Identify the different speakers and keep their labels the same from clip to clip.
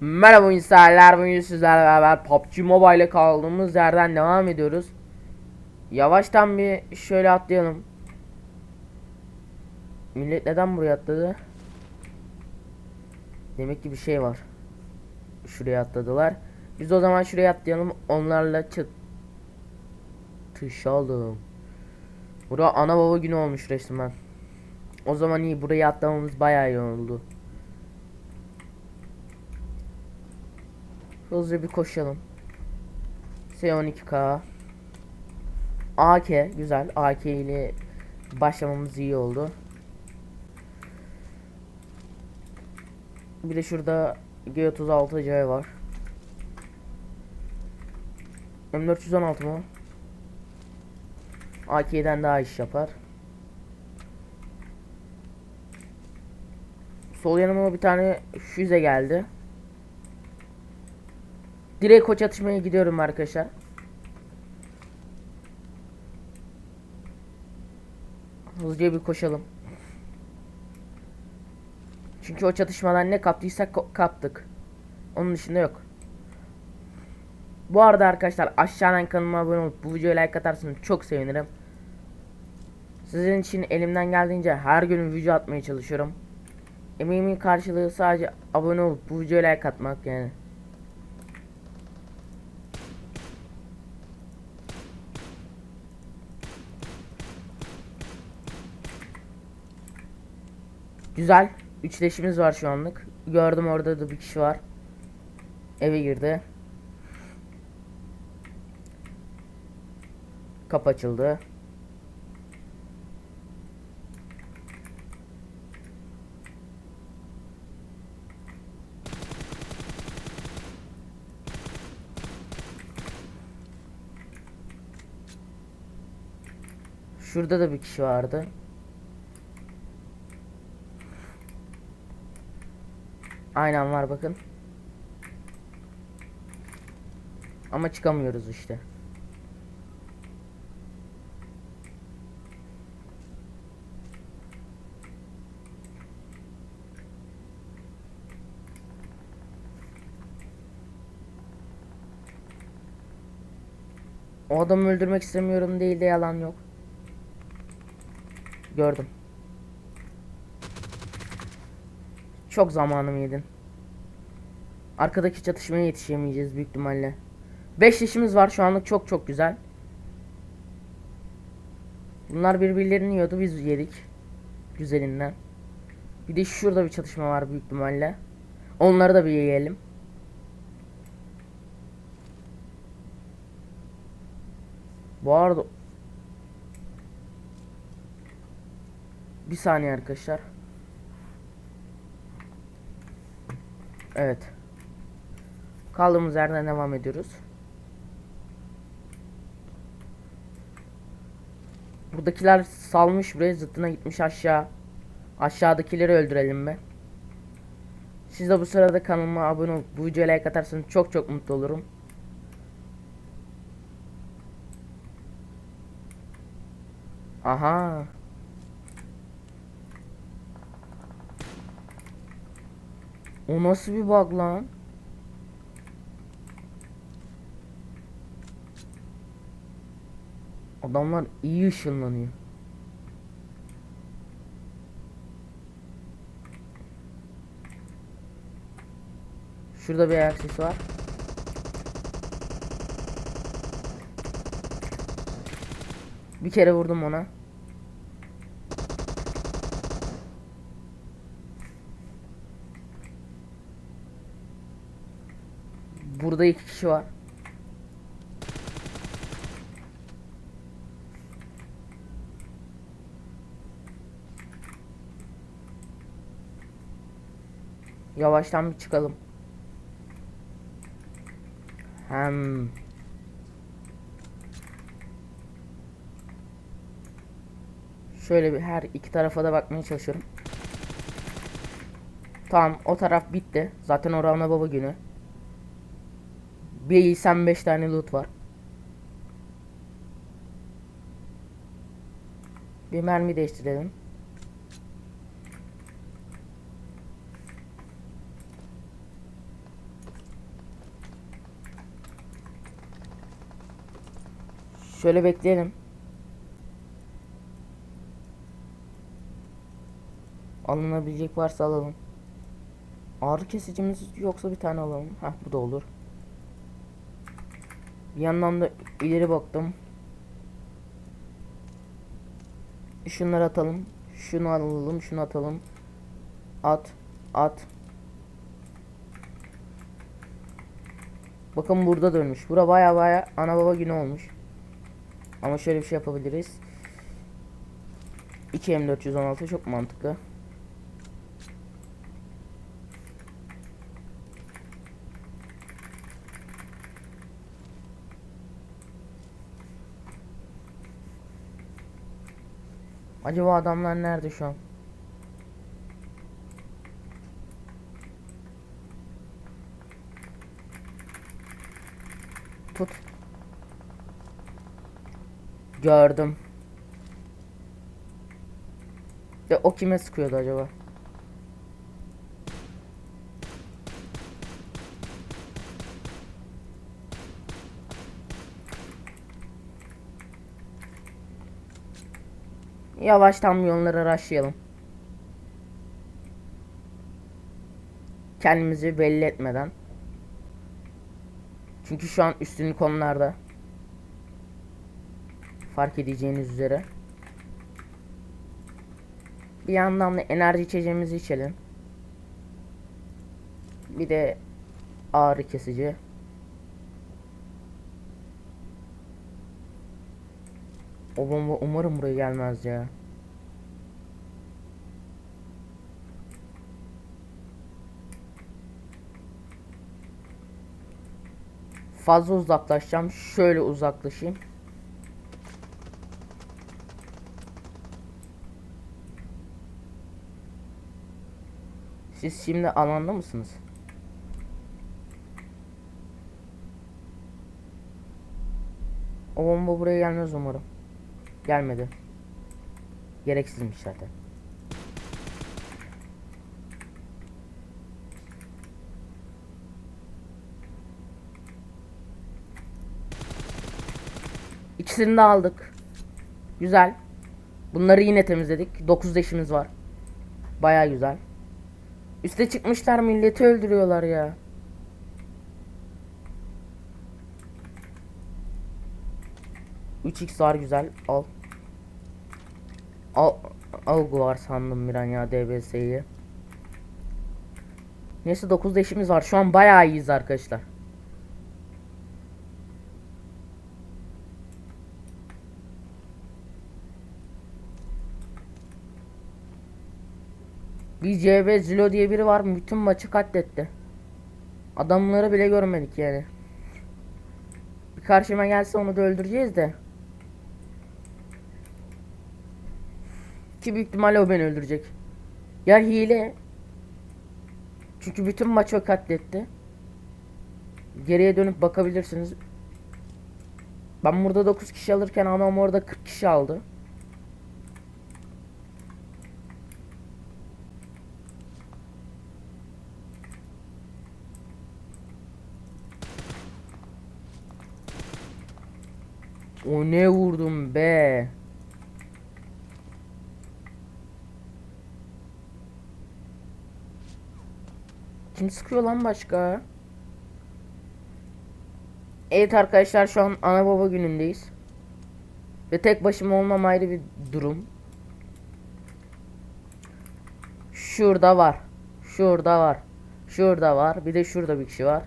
Speaker 1: Merhaba insanlar, bugün sizlerle beraber PUBG Mobile'e kaldığımız yerden devam ediyoruz. Yavaştan bir şöyle atlayalım. Millet neden buraya atladı? Demek ki bir şey var. Şuraya atladılar. Biz o zaman şuraya atlayalım. Onlarla çatışalım. Bura ana baba günü olmuş resmen. O zaman iyi buraya atlamamız bayağı iyi oldu. Hızlıca bir koşalım. S12K AK güzel. AK ile başlamamız iyi oldu. Bir de şurada G36C var. M416 mı? AK'den daha iş yapar. Sol yanıma bir tane füze geldi. Direkt koç atışmaya gidiyorum arkadaşlar. Hızlıca bir koşalım. Çünkü o çatışmadan ne kaptıysak kaptık. Onun dışında yok. Bu arada arkadaşlar aşağıdan kanalıma abone olup bu videoya like atarsanız çok sevinirim. Sizin için elimden geldiğince her gün video atmaya çalışıyorum. Emeğimin karşılığı sadece abone olup bu videoya like atmak yani. Güzel. Üçleşimiz var şu anlık. Gördüm orada da bir kişi var. Eve girdi. Kapı açıldı. Şurada da bir kişi vardı. Aynen var bakın. Ama çıkamıyoruz işte. O adamı öldürmek istemiyorum değil de yalan yok. Gördüm. Çok zamanımı yedin. Arkadaki çatışmaya yetişemeyeceğiz büyük ihtimalle. 5 işimiz var şu anlık çok çok güzel. Bunlar birbirlerini yiyordu biz yedik. Güzelinden. Bir de şurada bir çatışma var büyük ihtimalle. Onları da bir yiyelim. Bu arada Bir saniye arkadaşlar. Evet. Kaldığımız yerden devam ediyoruz. Buradakiler salmış buraya zıttına gitmiş aşağı. Aşağıdakileri öldürelim be. Siz de bu sırada kanalıma abone olup bu videoya like atarsanız çok çok mutlu olurum. Aha. O nasıl bir bug lan? Adamlar iyi ışınlanıyor. Şurada bir ayak sesi var. Bir kere vurdum ona. Burada iki kişi var. Yavaştan bir çıkalım. Hem Şöyle bir her iki tarafa da bakmaya çalışıyorum. Tamam o taraf bitti. Zaten orana baba günü. Bir 85 tane loot var. Bir mermi değiştirelim. Şöyle bekleyelim. Alınabilecek varsa alalım. Ağrı kesicimiz yoksa bir tane alalım. Heh bu da olur. Bir yandan da ileri baktım. Şunları atalım. Şunu alalım, şunu atalım. At, at. Bakın burada dönmüş. Bura baya baya ana baba günü olmuş. Ama şöyle bir şey yapabiliriz. 2 M416 çok mantıklı. Acaba adamlar nerede şu an? Gördüm. Ve o kime sıkıyordu acaba? Yavaştan yolları araştıralım. Kendimizi belli etmeden. Çünkü şu an üstün konularda. Fark edeceğiniz üzere. Bir yandan da enerji içeceğimizi içelim. Bir de ağrı kesici. O bomba umarım buraya gelmez ya. Fazla uzaklaşacağım. Şöyle uzaklaşayım. Siz şimdi alanda mısınız? O bomba buraya gelmez umarım. Gelmedi. Gereksizmiş zaten. İkisini de aldık. Güzel. Bunları yine temizledik. 9 deşimiz var. Baya güzel. Üste çıkmışlar milleti öldürüyorlar ya. Üç x var güzel. Al. Al. Algu var sandım bir an ya DBS'yi. Neyse 9 deşimiz var. Şu an bayağı iyiyiz arkadaşlar. Bir CB Zilo diye biri var bütün maçı katletti. Adamları bile görmedik yani. Bir karşıma gelse onu da öldüreceğiz de. Ki büyük ihtimalle o beni öldürecek. Ya hile. Çünkü bütün maçı o katletti. Geriye dönüp bakabilirsiniz. Ben burada 9 kişi alırken adam orada 40 kişi aldı. O ne vurdum be. Kim sıkıyor lan başka? Evet arkadaşlar şu an ana baba günündeyiz. Ve tek başıma olmam ayrı bir durum. Şurada var. Şurada var. Şurada var. Bir de şurada bir kişi var.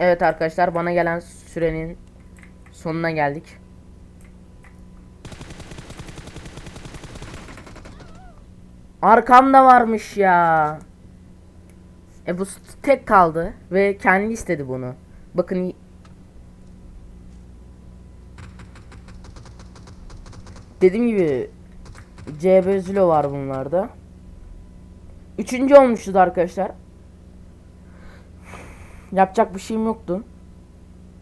Speaker 1: Evet arkadaşlar bana gelen sürenin sonuna geldik. Arkamda varmış ya. E bu tek kaldı ve kendi istedi bunu. Bakın Dediğim gibi CB Zilo var bunlarda. Üçüncü olmuştu arkadaşlar. Yapacak bir şeyim yoktu.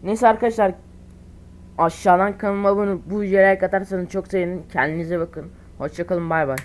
Speaker 1: Neyse arkadaşlar aşağıdan kanalıma abone bu videoya like atarsanız çok sevinirim. Kendinize bakın. Hoşçakalın bay bay.